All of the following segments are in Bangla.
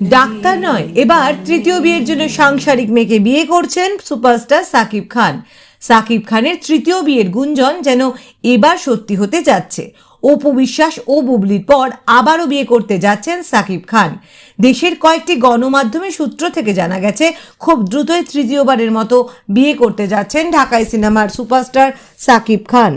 ডাক্তার নয়, এবার তৃতীয় বিয়ের জন্য সাংসারিক মেয়েকে বিয়ে করছেন সুপারস্টার সাকিব খান। সাকিব খানের তৃতীয় বিয়ের গুঞ্জন যেন এবার সত্যি হতে যাচ্ছে। অপু বিশ্বাস ও বুবলির পর আবারও বিয়ে করতে যাচ্ছেন সাকিব খান। দেশের কয়েকটি গণমাধ্যমের সূত্র থেকে জানা গেছে, খুব দ্রুতই তৃতীয়বারের মতো বিয়ে করতে যাচ্ছেন ঢাকাই সিনেমার সুপারস্টার সাকিব খান।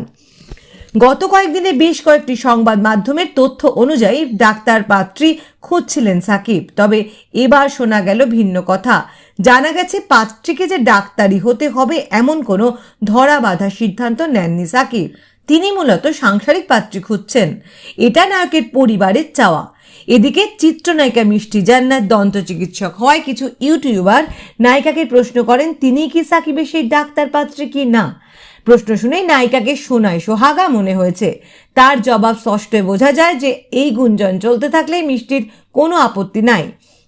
গত কয়েকদিনে বেশ কয়েকটি সংবাদ মাধ্যমের তথ্য অনুযায়ী ডাক্তার পাত্রী খুঁজছিলেন সাকিব। তবে এবার শোনা গেল ভিন্ন কথা। জানা গেছে, পাত্রীকে যে ডাক্তারি হতে হবে এমন কোনো ধরা বাঁধা সিদ্ধান্ত নেননি সাকিব। তিনি মূলত সাংসারিক পাত্রী খুঁজছেন। এটা নায়কের পরিবারের চাওয়া। এদিকে চিত্রনায়িকা মিষ্টি জান্নাত, দন্ত চিকিৎসক হয় কিছু ইউটিউবার নায়িকাকে প্রশ্ন করেন, তিনি কি সাকিবের সেই ডাক্তার পাত্রী কি না? প্রশ্ন শুনেই নায়িকাকে শোনায় সোহাগা মনে হয়েছে। তার জবাব স্পষ্ট বোঝা যায় যে এই গুঞ্জন চলতে থাকলে মিষ্টির কোনো আপত্তি নাই।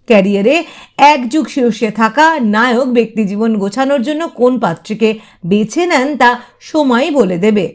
ক্যারিয়ারে এক যুগ শীর্ষে থাকা নায়ক ব্যক্তি জীবন গোছানোর জন্য কোন পাত্রীকে বেছে নেন তা সময়ই বলে দেবে।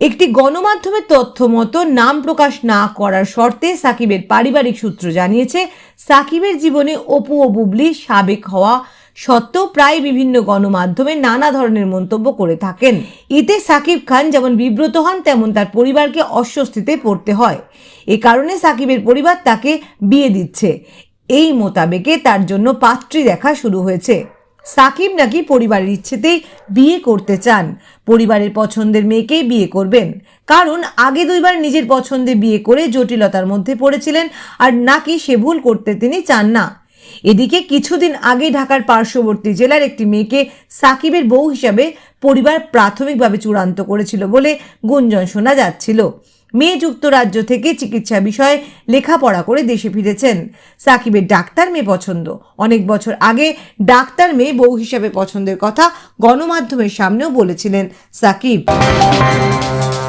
একটি গণমাধ্যমের তথ্য মতো নাম প্রকাশ না করার শর্তে সাকিবের পারিবারিক সূত্র জানিয়েছে, সাকিবের জীবনে অপু ও বুবলি সাবেক হওয়া সত্ত্বেও প্রায় বিভিন্ন গণমাধ্যমে নানা ধরনের মন্তব্য করে থাকেন। এতে সাকিব খান যেমন বিব্রত হন, তেমন তার পরিবারকে অস্বস্তিতে পড়তে হয়। এ কারণে সাকিবের পরিবার তাকে বিয়ে দিচ্ছে। এই মোতাবেকে তার জন্য পাত্রী দেখা শুরু হয়েছে। সাকিব নাকি পরিবারের ইচ্ছেতেই বিয়ে করতে চান। পরিবারের পছন্দের মেয়েকেই বিয়ে করবেন। কারণ আগে দুইবার নিজের পছন্দে বিয়ে করে জটিলতার মধ্যে পড়েছিলেন, আর নাকি সে ভুল করতে তিনি চান না। এদিকে কিছুদিন আগে ঢাকার পার্শ্ববর্তী জেলার একটি মেয়েকে সাকিবের বউ হিসাবে পরিবার প্রাথমিকভাবে চূড়ান্ত করেছিল বলে গুঞ্জন শোনা যাচ্ছিল। মেয়ে যুক্তরাজ্য থেকে চিকিৎসা বিষয়ে লেখাপড়া করে দেশে ফিরেছেন। সাকিবের ডাক্তার মেয়ে পছন্দ। অনেক বছর আগে ডাক্তার মেয়ে বউ হিসাবে পছন্দের কথা গণমাধ্যমের সামনেও বলেছিলেন সাকিব।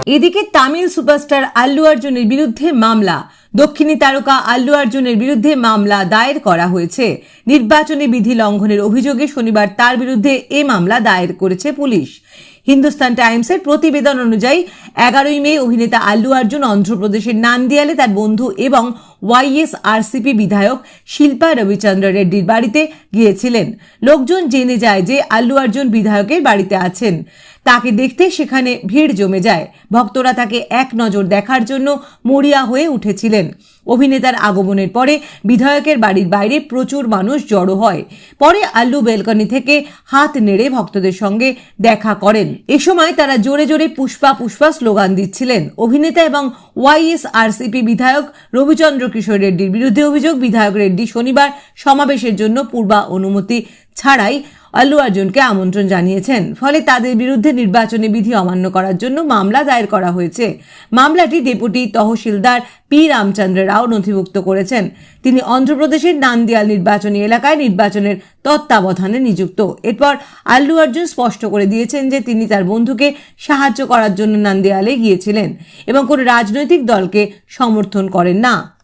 এদিকে তামিল সুপারস্টার আল্লু অর্জুনের বিরুদ্ধে মামলা। দক্ষিণী তারকা আল্লু অর্জুনের বিরুদ্ধে মামলা দায়ের করা হয়েছে। নির্বাচনী বিধি লঙ্ঘনের অভিযোগে শনিবার তার বিরুদ্ধে এ মামলা দায়ের করেছে পুলিশ। হিন্দুস্তান টাইমসের প্রতিবেদন অনুযায়ী, এগারোই মে অভিনেতা আল্লু অর্জুন অন্ধ্রপ্রদেশের নান্দিয়ালে তার বন্ধু এবং ওয়াইএস আরসিপি বিধায়ক শিল্পা রবিচন্দ্র রেড্ডির বাড়িতে গিয়েছিলেন। লোকজন জেনে যায় যে আল্লু আর্জুন বিধায়কের বাড়িতে আছেন। তাকে দেখতে সেখানে ভিড় জমে যায়। ভক্তরা তাকে এক নজর দেখার জন্য মরিয়া হয়ে উঠেছিলেন। অভিনেতার আগমনের পরে বিধায়কের বাড়ির বাইরে প্রচুর মানুষ জড়ো হয়। পরে আল্লু বেলকনি থেকে হাত নেড়ে ভক্তদের সঙ্গে দেখা করেন। এ সময় তারা জোরে জোরে পুষ্পা পুষ্পা স্লোগান দিচ্ছিলেন। অভিনেতা এবং ওয়াইএসআরসিপি বিধায়ক রবিচন্দ্র কিশোর রেড্ডির বিরুদ্ধে অভিযোগ, বিধায়ক রেড্ডি শনিবার সমাবেশের জন্য পূর্বা অনুমতি ছাড়াই আল্লু অর্জুনকে আমন্ত্রণ জানিয়েছেন। ফলে তাদের বিরুদ্ধে নির্বাচনী বিধি অমান্য করার জন্য মামলা দায়ের করা হয়েছে। মামলাটি ডেপুটি তহসিলদার পি রামচন্দ্র রাও নথিভুক্ত করেছেন। তিনি অন্ধ্রপ্রদেশের নান্দিয়াল নির্বাচনী এলাকায় নির্বাচনের তত্ত্বাবধানে নিযুক্ত। এরপর আল্লু অর্জুন স্পষ্ট করে দিয়েছেন যে তিনি তার বন্ধুকে সাহায্য করার জন্য নান্দিয়ালে গিয়েছিলেন এবং কোনো রাজনৈতিক দলকে সমর্থন করেন না।